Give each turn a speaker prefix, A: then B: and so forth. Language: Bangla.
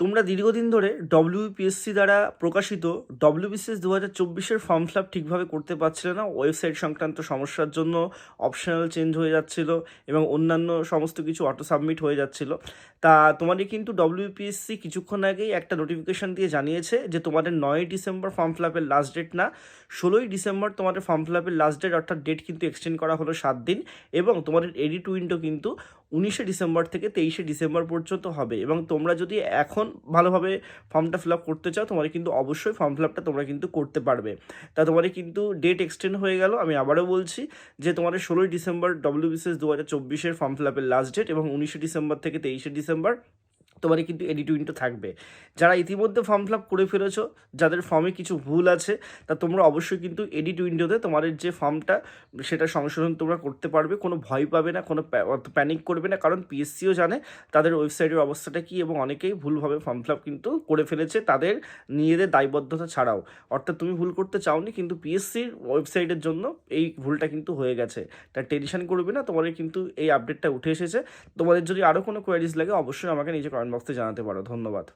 A: তোমরা দীর্ঘদিন ধরে ডব্লিউপিএসসি দ্বারা প্রকাশিত ডব্লিউবিসিএস দু হাজার চব্বিশের ফর্ম ফিল আপ ঠিকভাবে করতে পারছিলে না। ওয়েবসাইট সংক্রান্ত সমস্যার জন্য অপশনাল চেঞ্জ হয়ে যাচ্ছিল এবং অন্যান্য সমস্ত কিছু অটো সাবমিট হয়ে যাচ্ছিল। তা তোমাদের কিন্তু ডব্লিউপিএসসি কিছুক্ষণ আগেই একটা নোটিফিকেশন দিয়ে জানিয়েছে যে তোমাদের নয়ই ডিসেম্বর ফর্ম ফিল আপের লাস্ট ডেট না, ষোলোই ডিসেম্বর তোমাদের ফর্ম ফিল লাস্ট ডেট অর্থাৎ ডেট কিন্তু এক্সটেন্ড করা হলো সাত দিন এবং তোমাদের এডিট উইন্ডো কিন্তু উনিশে ডিসেম্বর থেকে তেইশে ডিসেম্বর পর্যন্ত হবে। এবং তোমরা যদি এখন ভালোভাবে ফর্মটা ফিল আপ করতে চাও তোমার কিন্তু অবশ্যই ফর্ম ফিল আপটা তোমরা কিন্তু করতে পারবে। তা তোমার কিন্তু ডেট এক্সটেন্ড হয়ে গেল, আমি আবারও বলছি যে তোমার ষোলোই ডিসেম্বর ডব্লিউবিসিএস দু হাজার চব্বিশের ফর্ম ফিল আপের লাস্ট ডেট এবং উনিশে ডিসেম্বর থেকে তেইশে ডিসেম্বর তোমাদের কিন্তু এডিট উইন্ডো থাকবে। যারা ইতিমধ্যে ফর্ম ফিল করে ফেলেছো, যাদের ফর্মে কিছু ভুল আছে, তা তোমরা অবশ্যই কিন্তু এডিট উইন্ডোতে তোমাদের যে ফর্মটা সেটা সংশোধন তোমরা করতে পারবে। কোনো ভয় পাবে না, কোনো প্যানিক করবে না, কারণ পিএসসিও জানে তাদের ওয়েবসাইটের অবস্থাটা কী এবং অনেকেই ভুলভাবে ফর্ম ফিল কিন্তু করে ফেলেছে তাদের নিজেদের দায়বদ্ধতা ছাড়াও। অর্থাৎ তুমি ভুল করতে চাওনি, কিন্তু পিএসসির ওয়েবসাইটের জন্য এই ভুলটা কিন্তু হয়ে গেছে। তা টেনশন করবে না, তোমাদের কিন্তু এই আপডেটটা উঠে এসেছে। তোমাদের যদি আরও কোনো কোয়ারিজ লাগে, অবশ্যই আমাকে নিজে কমেন্ট বক্সে জানাতে পারো ধন্যবাদ।